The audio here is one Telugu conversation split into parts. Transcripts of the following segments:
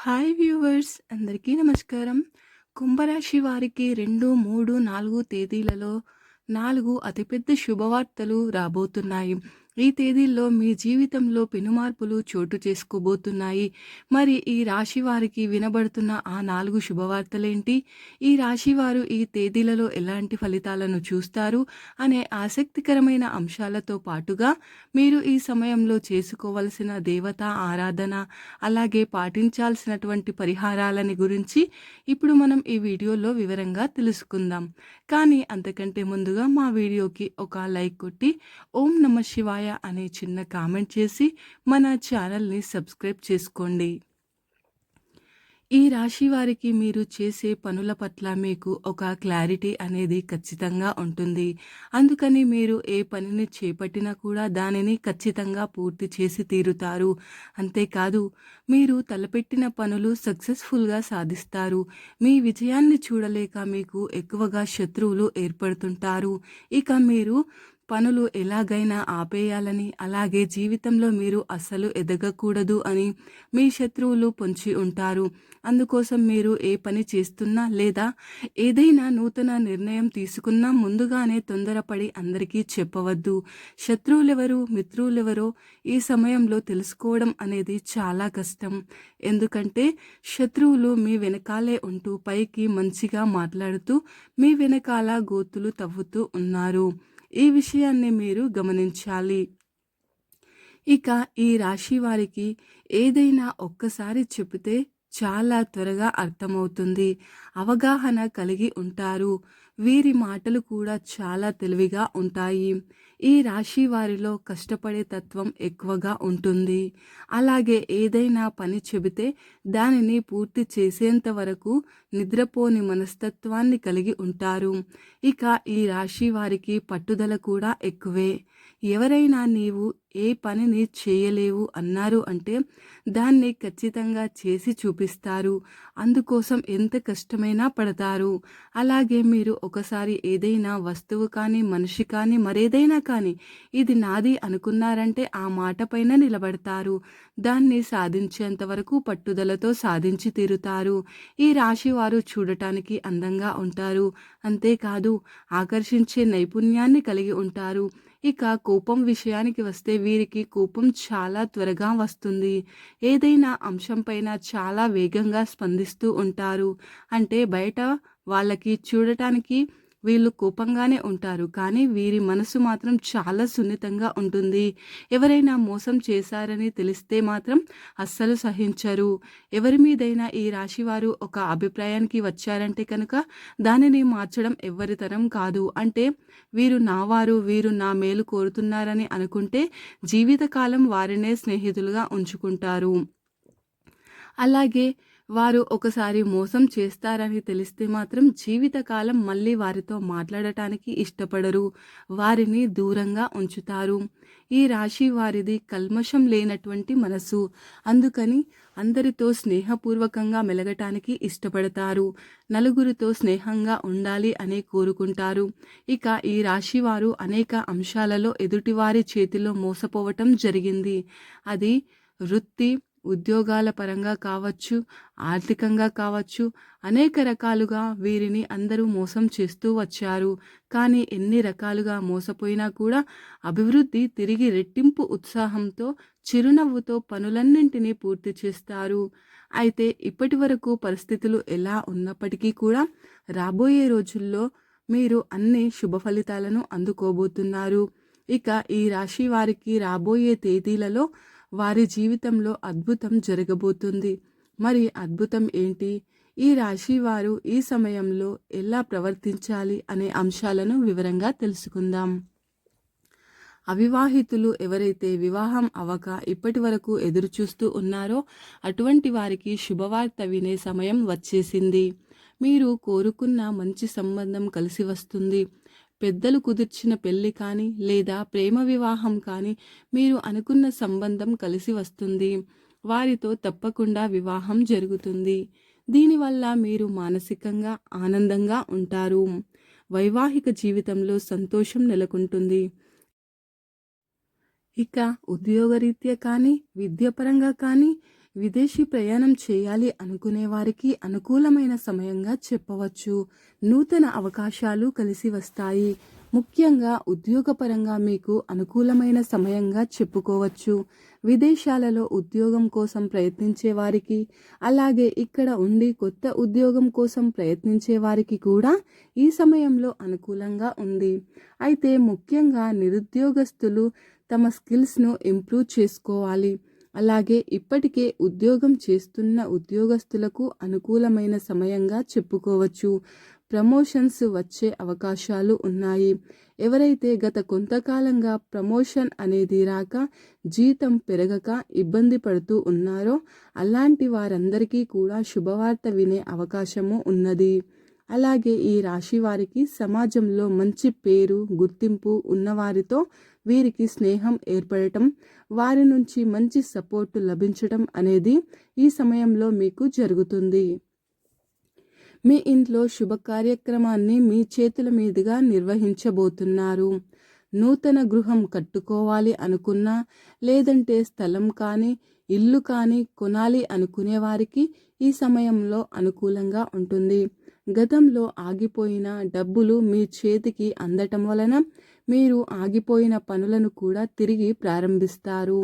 హాయ్ వ్యూవర్స్ అందరికీ నమస్కారం. కుంభరాశి వారికి రెండు మూడు నాలుగు తేదీలలో నాలుగు అతిపెద్ద శుభవార్తలు రాబోతున్నాయి. ఈ తేదీల్లో మీ జీవితంలో పెనుమార్పులు చోటు చేసుకోబోతున్నాయి. మరి ఈ రాశి వారికి వినబడుతున్న ఆ నాలుగు శుభవార్తలేంటి? ఈ రాశి వారు ఈ తేదీలలో ఎలాంటి ఫలితాలను చూస్తారు? అనే ఆసక్తికరమైన అంశాలతో పాటుగా మీరు ఈ సమయంలో చేసుకోవలసిన దేవత ఆరాధన అలాగే పాటించాల్సినటువంటి పరిహారాలని గురించి ఇప్పుడు మనం ఈ వీడియోలో వివరంగా తెలుసుకుందాం. కానీ అంతకంటే ముందుగా మా వీడియోకి ఒక లైక్ కొట్టి ఓం నమ శివాయ అనే చిన్న కామెంట్ చేసి మన ఛానల్ని సబ్స్క్రైబ్ చేసుకోండి. ఈ రాశి వారికి మీరు చేసే పనుల పట్ల మీకు ఒక క్లారిటీ అనేది ఖచ్చితంగా ఉంటుంది. అందుకని మీరు ఏ పనిని చేపట్టినా కూడా దానిని ఖచ్చితంగా పూర్తి చేసి తీరుతారు. అంతేకాదు మీరు తలపెట్టిన పనులు సక్సెస్ఫుల్గా సాధిస్తారు. మీ విజయాన్ని చూడలేక మీకు ఎక్కువగా శత్రువులు ఏర్పడుతుంటారు. ఇక మీరు పనులు ఎలాగైనా ఆపేయాలని అలాగే జీవితంలో మీరు అస్సలు ఎదగకూడదు అని మీ శత్రువులు పొంచి ఉంటారు. అందుకోసం మీరు ఏ పని చేస్తున్నా లేదా ఏదైనా నూతన నిర్ణయం తీసుకున్నా ముందుగానే తొందరపడి అందరికీ చెప్పవద్దు. శత్రువులెవరు మిత్రులెవరో ఈ సమయంలో తెలుసుకోవడం అనేది చాలా కష్టం. ఎందుకంటే శత్రువులు మీ వెనకాలే ఉంటూ పైకి మంచిగా మాట్లాడుతూ మీ వెనకాల గోతులు తవ్వుతూ ఉన్నారు. ఈ విషయాన్ని మీరు గమనించాలి. ఇక ఈ రాశి వారికి ఏదైనా ఒక్కసారి చెబితే చాలా త్వరగా అర్థమవుతుంది. అవగాహన కలిగి ఉంటారు. వీరి మాటలు కూడా చాలా తెలివిగా ఉంటాయి. ఈ రాశి వారిలో కష్టపడే తత్వం ఎక్కువగా ఉంటుంది. అలాగే ఏదైనా పని చెబితే దానిని పూర్తి చేసేంత వరకు నిద్రపోని మనస్తత్వాన్ని కలిగి ఉంటారు. ఇక ఈ రాశి వారికి పట్టుదల కూడా ఎక్కువే. ఎవరైనా నీవు ఏ పనిని చేయలేవు అన్నారు అంటే దాన్ని ఖచ్చితంగా చేసి చూపిస్తారు. అందుకోసం ఎంత కష్టమైనా పడతారు. అలాగే మీరు ఒకసారి ఏదైనా వస్తువు కానీ మనిషి కానీ మరేదైనా కానీ ఇది నాది అనుకున్నారంటే ఆ మాట పైన నిలబడతారు. దాన్ని సాధించేంత వరకు పట్టుదలతో సాధించి తీరుతారు. ఈ రాశి వారు చూడటానికి అందంగా ఉంటారు. అంతేకాదు ఆకర్షించే నైపుణ్యాన్ని కలిగి ఉంటారు. ఇక కోపం విషయానికి వస్తే వీరికి కోపం చాలా త్వరగా వస్తుంది. ఏదైనా అంశంపైన చాలా వేగంగా స్పందిస్తూ ఉంటారు. అంటే బయట వాళ్ళకి చూడటానికి వీళ్ళు కోపంగానే ఉంటారు. కానీ వీరి మనసు మాత్రం చాలా సున్నితంగా ఉంటుంది. ఎవరైనా మోసం చేశారని తెలిస్తే మాత్రం అస్సలు సహించరు. ఎవరి మీదైనా ఈ రాశి వారు ఒక అభిప్రాయానికి వచ్చారంటే కనుక దానిని మార్చడం ఎవ్వరితరం కాదు. అంటే వీరు నావారు వీరు నా మేలు కోరుతున్నారని అనుకుంటే జీవితకాలం వారినే స్నేహితులుగా ఉంచుకుంటారు. అలాగే వారు ఒకసారి మోసం చేస్తారని తెలిస్తే మాత్రం జీవితకాలం మళ్ళీ వారితో మాట్లాడటానికి ఇష్టపడరు. వారిని దూరంగా ఉంచుతారు. ఈ రాశి వారిది కల్మషం లేనటువంటి మనసు. అందుకని అందరితో స్నేహపూర్వకంగా మెలగటానికి ఇష్టపడతారు. నలుగురితో స్నేహంగా ఉండాలి అని కోరుకుంటారు. ఇక ఈ రాశి వారు అనేక అంశాలలో ఎదుటివారి చేతిలో మోసపోవటం జరిగింది. అది వృత్తి ఉద్యోగాల పరంగా కావచ్చు ఆర్థికంగా కావచ్చు అనేక రకాలుగా వీరిని అందరూ మోసం చేస్తూ వచ్చారు. కానీ ఎన్ని రకాలుగా మోసపోయినా కూడా అభివృద్ధి తిరిగి రెట్టింపు ఉత్సాహంతో చిరునవ్వుతో పనులన్నింటినీ పూర్తి చేస్తారు. అయితే ఇప్పటి వరకు పరిస్థితులు ఎలా ఉన్నప్పటికీ కూడా రాబోయే రోజుల్లో మీరు అన్ని శుభ ఫలితాలను అందుకోబోతున్నారు. ఇక ఈ రాశి వారికి రాబోయే తేదీలలో వారి జీవితంలో అద్భుతం జరగబోతుంది. మరి అద్భుతం ఏంటి? ఈ రాశి వారు ఈ సమయంలో ఎలా ప్రవర్తించాలి అనే అంశాలను వివరంగా తెలుసుకుందాం. అవివాహితులు ఎవరైతే వివాహం అవక ఇప్పటి వరకు ఎదురుచూస్తూ ఉన్నారో అటువంటి వారికి శుభవార్త వినే సమయం వచ్చేసింది. మీరు కోరుకున్న మంచి సంబంధం కలిసి వస్తుంది. పెద్దలు కుదిర్చిన పెళ్ళి కానీ లేదా ప్రేమ వివాహం కానీ మీరు అనుకున్న సంబంధం కలిసి వస్తుంది. వారితో తప్పకుండా వివాహం జరుగుతుంది. దీనివల్ల మీరు మానసికంగా ఆనందంగా ఉంటారు. వైవాహిక జీవితంలో సంతోషం నెలకొంటుంది. ఇక ఉద్యోగరీత్యా కానీ విద్యాపరంగా కానీ విదేశీ ప్రయాణం చేయాలి అనుకునే వారికి అనుకూలమైన సమయంగా చెప్పవచ్చు. నూతన అవకాశాలు కలిసి వస్తాయి. ముఖ్యంగా ఉద్యోగపరంగా మీకు అనుకూలమైన సమయంగా చెప్పుకోవచ్చు. విదేశాలలో ఉద్యోగం కోసం ప్రయత్నించే వారికి అలాగే ఇక్కడ ఉండి కొత్త ఉద్యోగం కోసం ప్రయత్నించే వారికి కూడా ఈ సమయంలో అనుకూలంగా ఉంది. అయితే ముఖ్యంగా నిరుద్యోగస్తులు తమ స్కిల్స్ను ఇంప్రూవ్ చేసుకోవాలి. అలాగే ఇప్పటికే ఉద్యోగం చేస్తున్న ఉద్యోగస్తులకు అనుకూలమైన సమయంగా చెప్పుకోవచ్చు. ప్రమోషన్స్ వచ్చే అవకాశాలు ఉన్నాయి. ఎవరైతే గత కొంతకాలంగా ప్రమోషన్ అనేది రాక జీతం పెరగక ఇబ్బంది పడుతూ ఉన్నారో అలాంటి వారందరికీ కూడా శుభవార్త వినే అవకాశము ఉన్నది. అలాగే ఈ రాశి వారికి సమాజంలో మంచి పేరు గుర్తింపు ఉన్నవారితో వీరికి స్నేహం ఏర్పడటం వారి నుంచి మంచి సపోర్టు లభించటం అనేది ఈ సమయంలో మీకు జరుగుతుంది. మీ ఇంట్లో శుభ కార్యక్రమాన్ని మీ చేతుల మీదుగా నిర్వహించబోతున్నారు. నూతన గృహం కట్టుకోవాలి అనుకున్నా లేదంటే స్థలం కానీ ఇల్లు కానీ కొనాలి అనుకునే వారికి ఈ సమయంలో అనుకూలంగా ఉంటుంది. గతంలో ఆగిపోయిన డబ్బులు మీ చేతికి అందటం వలన మీరు ఆగిపోయిన పనులను కూడా తిరిగి ప్రారంభిస్తారు.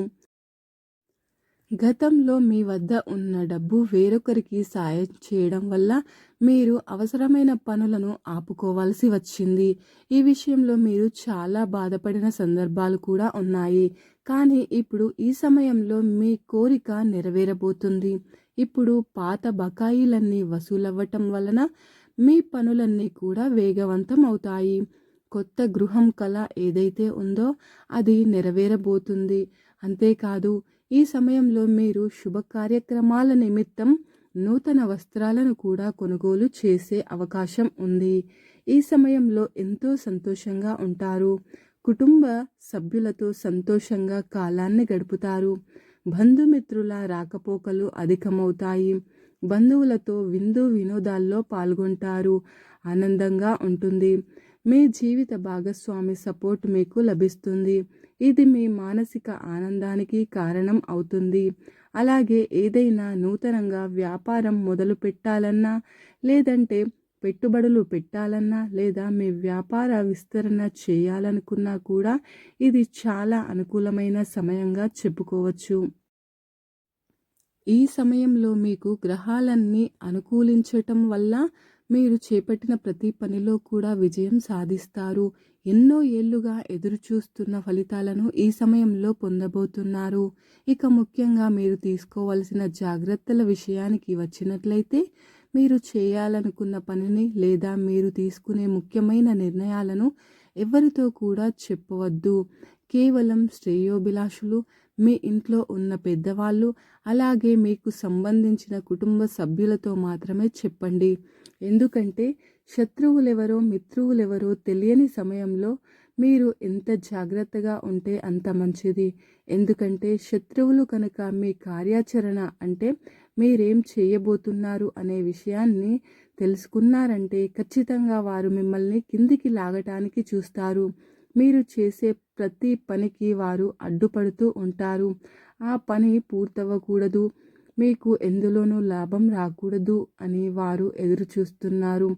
గతంలో మీ వద్ద ఉన్న డబ్బు వేరొకరికి సాయం చేయడం వల్ల మీరు అవసరమైన పనులను ఆపుకోవాల్సి వచ్చింది. ఈ విషయంలో మీరు చాలా బాధపడిన సందర్భాలు కూడా ఉన్నాయి. కానీ ఇప్పుడు ఈ సమయంలో మీ కోరిక నెరవేరబోతుంది. ఇప్పుడు పాత బకాయిలన్నీ వసూలవ్వటం వలన మీ పనులన్నీ కూడా వేగవంతం అవుతాయి కొత్త గృహం కళ ఏదైతే ఉందో అది నెరవేరబోతుంది. అంతేకాదు ఈ సమయంలో మీరు శుభ కార్యక్రమాల నిమిత్తం నూతన వస్త్రాలను కూడా కొనుగోలు చేసే అవకాశం ఉంది. ఈ సమయంలో ఎంతో సంతోషంగా ఉంటారు. కుటుంబ సభ్యులతో సంతోషంగా కాలాన్ని గడుపుతారు. బంధుమిత్రుల రాకపోకలు అధికమవుతాయి. బంధువులతో విందు వినోదాల్లో పాల్గొంటారు. ఆనందంగా ఉంటుంది. మీ జీవిత భాగస్వామి సపోర్ట్ మీకు లభిస్తుంది. ఇది మీ మానసిక ఆనందానికి కారణం అవుతుంది. అలాగే ఏదైనా నూతనంగా వ్యాపారం మొదలు పెట్టాలన్నా లేదంటే పెట్టుబడులు పెట్టాలన్నా లేదా మీ వ్యాపార విస్తరణ చేయాలనుకున్నా కూడా ఇది చాలా అనుకూలమైన సమయంగా చెప్పుకోవచ్చు. ఈ సమయంలో మీకు గ్రహాలన్నీ అనుకూలించటం వల్ల మీరు చేపట్టిన ప్రతి పనిలో కూడా విజయం సాధిస్తారు. ఎన్నో ఏళ్ళుగా ఎదురుచూస్తున్న ఫలితాలను ఈ సమయంలో పొందబోతున్నారు. ఇక ముఖ్యంగా మీరు తీసుకోవలసిన జాగ్రత్తల విషయానికి వచ్చినట్లయితే మీరు చేయాలనుకున్న పనిని లేదా మీరు తీసుకునే ముఖ్యమైన నిర్ణయాలను ఎవరితో కూడా చెప్పవద్దు. కేవలం శ్రేయోభిలాషులు మీ ఇంట్లో ఉన్న పెద్దవాళ్ళు అలాగే మీకు సంబంధించిన కుటుంబ సభ్యులతో మాత్రమే చెప్పండి. ఎందుకంటే శత్రువులెవరో మిత్రువులెవరో తెలియని సమయంలో మీరు ఎంత జాగ్రత్తగా ఉంటే అంత మంచిది. ఎందుకంటే శత్రువులు కనుక మీ కార్యాచరణ అంటే మీరేం చేయబోతున్నారు అనే విషయాన్ని తెలుసుకున్నారంటే ఖచ్చితంగా వారు మిమ్మల్ని కిందికి లాగటానికి చూస్తారు. మీరు చేసే ప్రతి పనికి వారు అడ్డుపడుతూ ఉంటారు. ఆ పని పూర్తవ్వకూడదు. మీకు ఎందులోనూ లాభం రాకూడదు అని వారు ఎదురు చూస్తున్నారు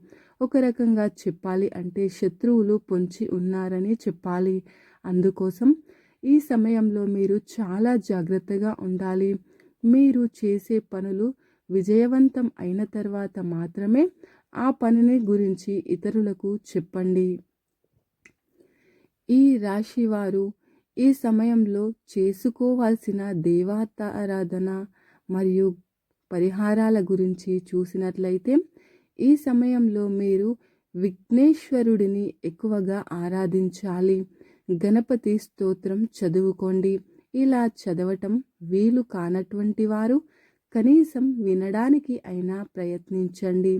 ఒక రకంగా చెప్పాలి అంటే శత్రువులు పొంచి ఉన్నారని చెప్పాలి. అందుకోసం ఈ సమయంలో మీరు చాలా జాగ్రత్తగా ఉండాలి. మీరు చేసే పనులు విజయవంతం అయిన తర్వాత మాత్రమే ఆ పనిని గురించి ఇతరులకు చెప్పండి. ఈ రాశివారు ఈ సమయంలో చేసుకోవాల్సిన దేవతారాధన మరియు పరిహారాల గురించి చూసినట్లయితే ఈ సమయంలో మీరు విఘ్నేశ్వరుడిని ఎక్కువగా ఆరాధించాలి. గణపతి స్తోత్రం చదువుకోండి. ఇలా చదవటం వీలు కానటువంటి వారు కనీసం వినడానికి అయినా ప్రయత్నించండి.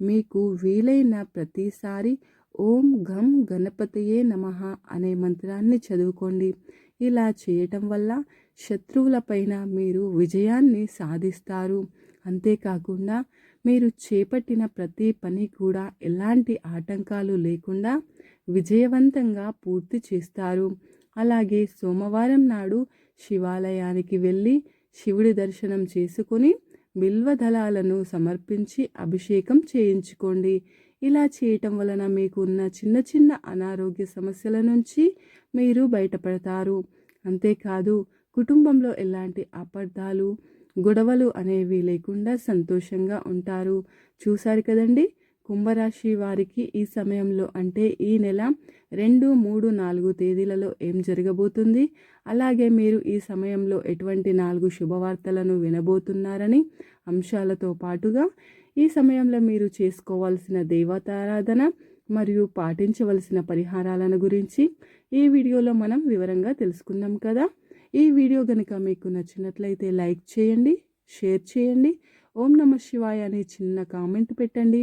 మీకు వీలైన ప్రతిసారి ఓం ఘం గణపతయే నమ అనే మంత్రాన్ని చదువుకోండి. ఇలా చేయటం వల్ల శత్రువులపైన మీరు విజయాన్ని సాధిస్తారు. అంతేకాకుండా మీరు చేపట్టిన ప్రతి పని కూడా ఎలాంటి ఆటంకాలు లేకుండా విజయవంతంగా పూర్తి చేస్తారు. అలాగే సోమవారం నాడు శివాలయానికి వెళ్ళి శివుడి దర్శనం చేసుకొని బిల్వదళాలను సమర్పించి అభిషేకం చేయించుకోండి. ఇలా చేయటం వలన మీకు ఉన్న చిన్న చిన్న అనారోగ్య సమస్యల నుంచి మీరు బయటపడతారు. అంతేకాదు కుటుంబంలో ఎలాంటి అపార్థాలు గొడవలు అనేవి లేకుండా సంతోషంగా ఉంటారు. చూశారు కదండి? కుంభరాశి వారికి ఈ సమయంలో అంటే ఈ నెల రెండు మూడు నాలుగు తేదీలలో ఏం జరగబోతుంది? అలాగే మీరు ఈ సమయంలో ఎటువంటి నాలుగు శుభవార్తలను వినబోతున్నారని అంశాలతో పాటుగా ఈ సమయంలో మీరు చేసుకోవాల్సిన దేవతారాధన మరియు పాటించవలసిన పరిహారాలను గురించి ఈ వీడియోలో మనం వివరంగా తెలుసుకుందాం కదా. ఈ వీడియో కనుక మీకు నచ్చినట్లయితే లైక్ చేయండి షేర్ చేయండి. ఓం నమ శివాయ అనే చిన్న కామెంట్ పెట్టండి.